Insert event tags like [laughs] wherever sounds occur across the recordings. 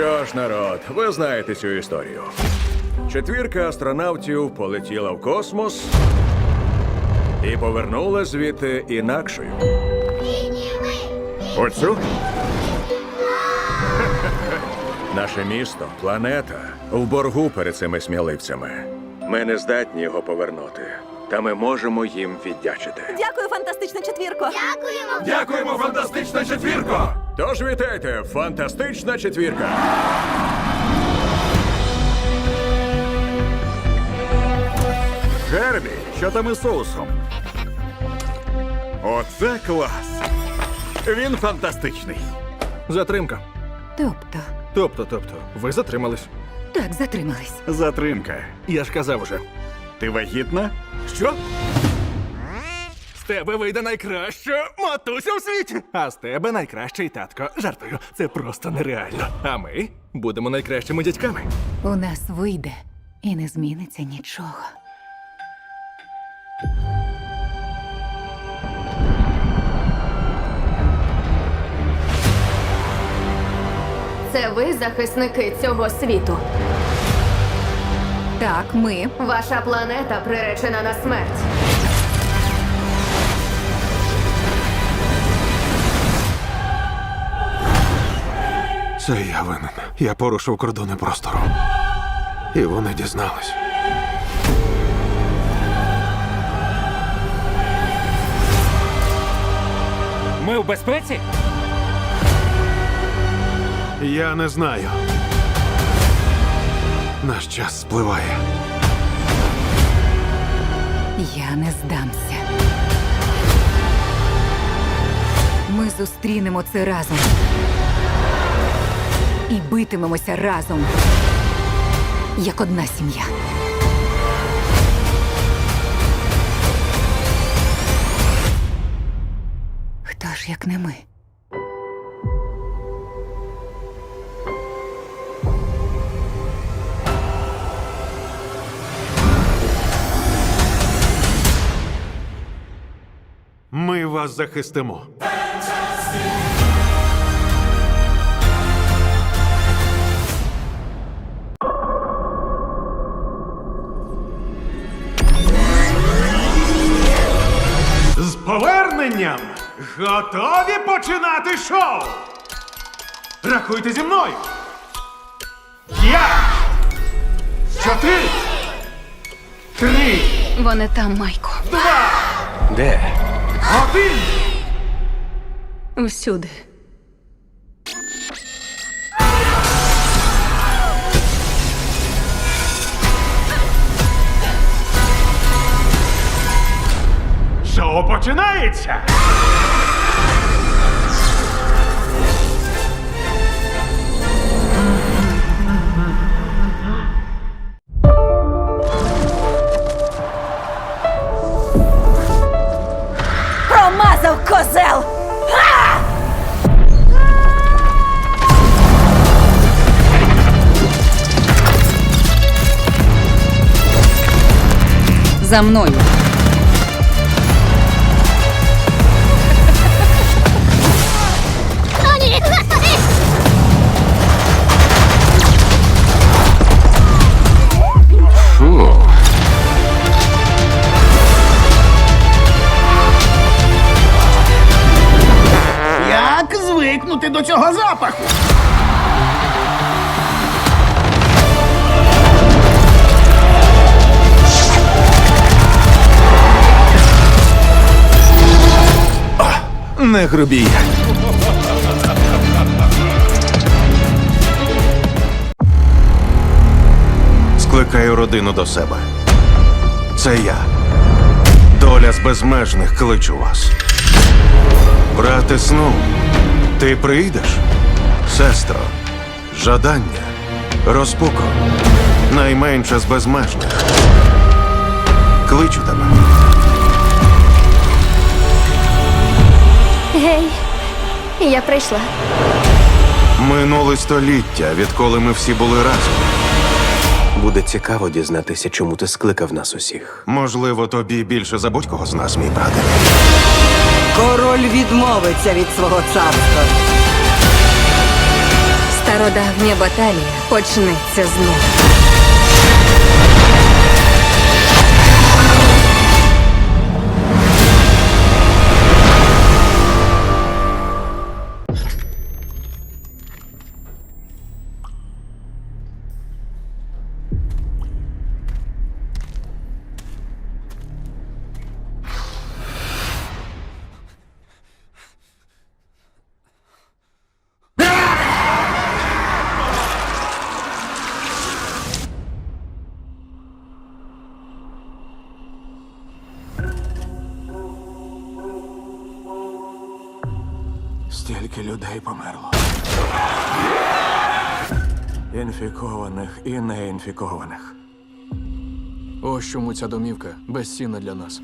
що ж, народ, ви знаєте цю історію. Четвірка астронавтів полетіла в космос і повернула звідти інакшою. Оцю? [laughs] Наше місто, планета, в боргу перед цими сміливцями. Ми не здатні його повернути, та ми можемо їм віддячити. Дякую, фантастична четвірко. Дякуємо. Дякуємо, фантастична четвірко! Тож вітайте, фантастична четвірка! Гербі, що там із соусом? Оце клас! Він фантастичний. Затримка. Тобто, Тобто, тобто, ви затримались. так, затримались. Затримка. Я ж казав уже. Ти вагітна? Що? Тебе вийде найкраща матуся у світі. А з тебе найкращий татко. Жартую, це просто нереально. А ми будемо найкращими дядьками. У нас вийде і не зміниться нічого. Це ви захисники цього світу. Так, ми. Ваша планета приречена на смерть. Це я винен. Я порушив кордони простору. І вони дізнались. Ми в безпеці? Я не знаю. Наш час спливає. Я не здамся. Ми зустрінемо це разом. І битимемося разом. Як одна сім'я. Хто ж як не ми? Ми вас захистимо. З поверненням готові починати шоу. Рахуйте зі мною. П'ять, чотири, три, Вони там, Майко. два, Де? один. Всюди. Шоу починається! Промазав козел! За мною. Звикнути до цього запаху? Не грубій. Скликаю родину до себе. Це я. Доля з безмежних кличу вас. Брате сну, ти прийдеш? Сестро, жадання, розпуко, найменше з безмежних. Кличу тебе. Гей, я прийшла. Минуле століття, відколи ми всі були разом. Буде цікаво дізнатися, чому ти скликав нас усіх. Можливо, тобі більше за будь-кого з нас, мій брате. Король відмовиться від свого царства. Стародавня баталія почнеться знову. Стільки людей померло. Інфікованих і неінфікованих. Ось чому ця домівка безцінна для нас.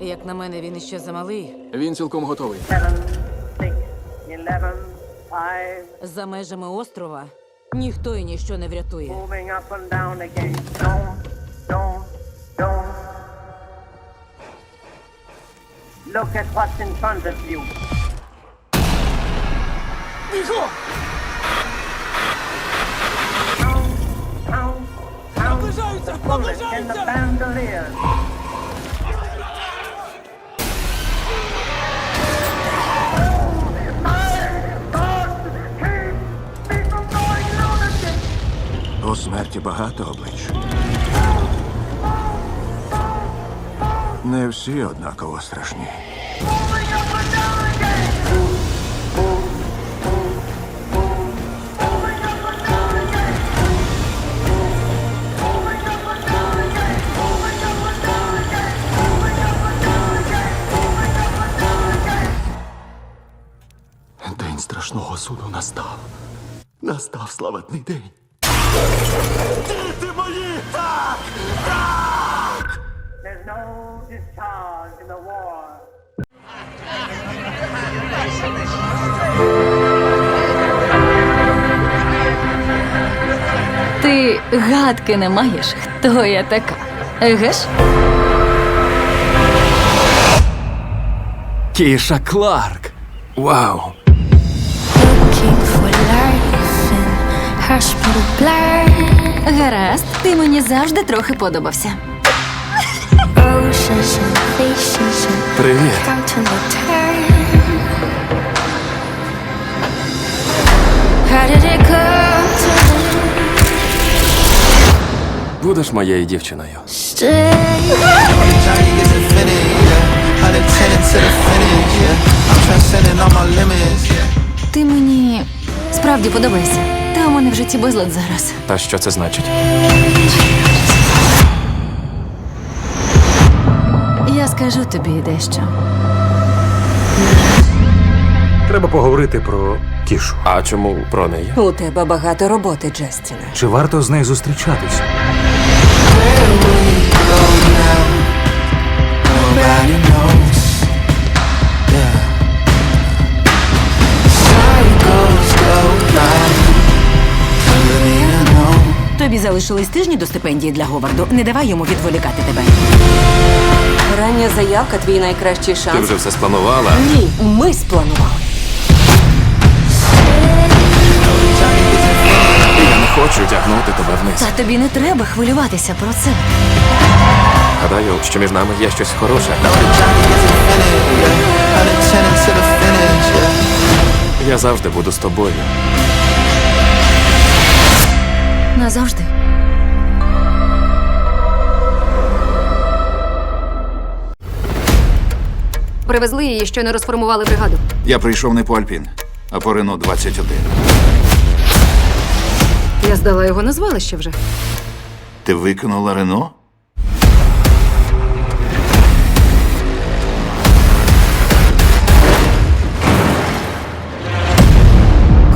Як на мене, він іще замалий. Він цілком готовий. За межами острова ніхто і ніщо не врятує. Look at what's in front of you. Наближаються! Наближаються! У смерті багато облич. Не всі однаково страшні. День страшного суду настав. Настав славетний день. Discharge in the war. Ти гадки не маєш, хто я така. Еге ж? Кіша Кларк. Вау! Гаразд, ти мені завжди трохи подобався. Привіт. Будеш моєю дівчиною. Ти мені справді подобаєшся. Та у мене в житті безлад зараз. Та що це значить? Скажу тобі дещо. Треба поговорити про кішу. А чому про неї? У тебе багато роботи, Джастіне. Чи варто з нею зустрічатись? Тобі залишились тижні до стипендії для Говарду. Не давай йому відволікати тебе. Рання заявка твій найкращий Ти шанс. вже все спланувала? Ні, ми спланували. Я не хочу тягнути тебе вниз. Та тобі не треба хвилюватися про це. Гадаю, що між нами є щось хороше. Я завжди буду з тобою. Назавжди. Привезли її, що не розформували бригаду. Я прийшов не по Альпін, а по Рено 21. Я здала його на звалище вже. Ти викинула Рено?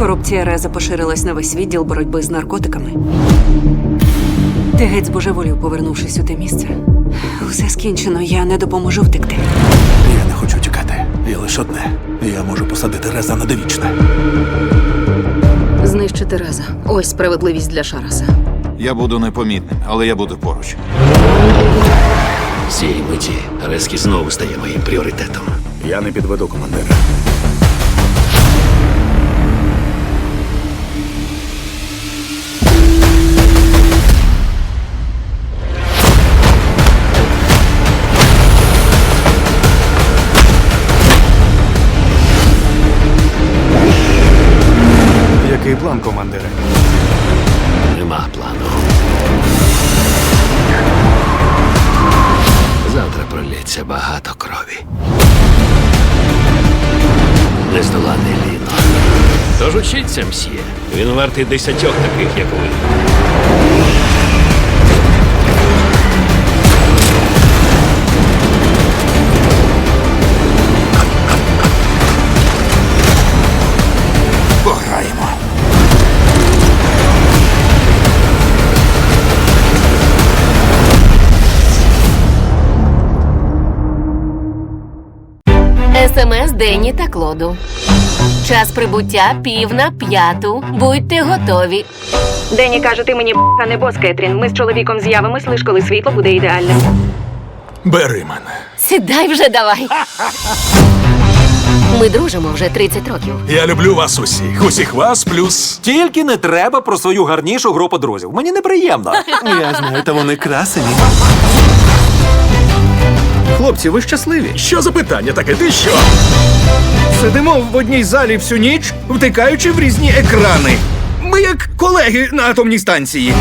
Корупція Реза поширилась на весь відділ боротьби з наркотиками. Ти геть збожеволів, повернувшись у те місце. Усе скінчено, я не допоможу втекти. Я не хочу тікати. Є лише одне. Я можу посадити Реза на довічне. Знищити Реза. Ось справедливість для Шараса. Я буду непомітним, але я буду поруч. Цієї миті Резкі знову стає моїм пріоритетом. Я не підведу командира. Який план, командире? Нема плану. Завтра пролється багато крові. Нездоланий ліно. Тож учіться, мсьє. Він вартий десятьох таких, як ви. Дені та Клоду. Час прибуття пів на п'яту. Будьте готові. Дені каже, ти мені а не бос, Кетрін. Ми з чоловіком з'явимось лиш коли світло буде ідеальним. Бери мене. Сідай вже давай. Ми дружимо вже 30 років. Я люблю вас усіх. Усіх вас плюс. Тільки не треба про свою гарнішу групу друзів. Мені неприємно. Я знаю, та вони красені. Хлопці, ви щасливі? Що за питання таке? Ти що? Сидимо в одній залі всю ніч, втикаючи в різні екрани. Ми як колеги на атомній станції.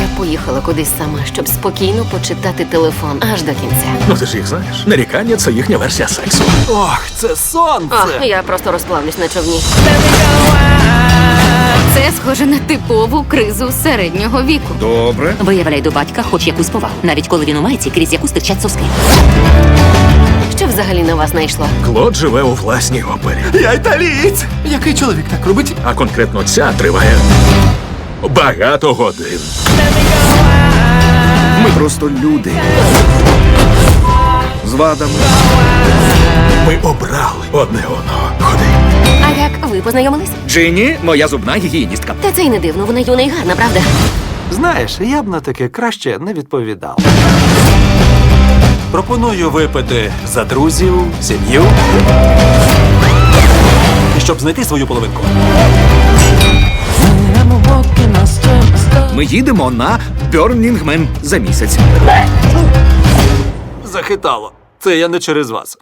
Я поїхала кудись сама, щоб спокійно почитати телефон аж до кінця. Ну ти ж їх знаєш. Нарікання це їхня версія сексу. Ох, це сонце. О, я просто розплавлюсь на човні. Це схоже на типову кризу середнього віку. Добре. Виявляй до батька хоч якусь повагу, навіть коли він у майці, крізь яку стирчать соски. Що взагалі на вас найшло? Клод живе у власній опері. Я італієць. Який чоловік так робить? А конкретно ця триває багато годин. Ми просто люди. З вадами. Ми обрали одне одного. Ходи. Як ви познайомились? Джинні, моя зубна гігієністка. Та це й не дивно, вона юна і гарна, правда? Знаєш, я б на таке краще не відповідав. Пропоную випити за друзів, сім'ю. І щоб знайти свою половинку. Ми їдемо на Бьорнінгмен за місяць. Захитало. Це я не через вас.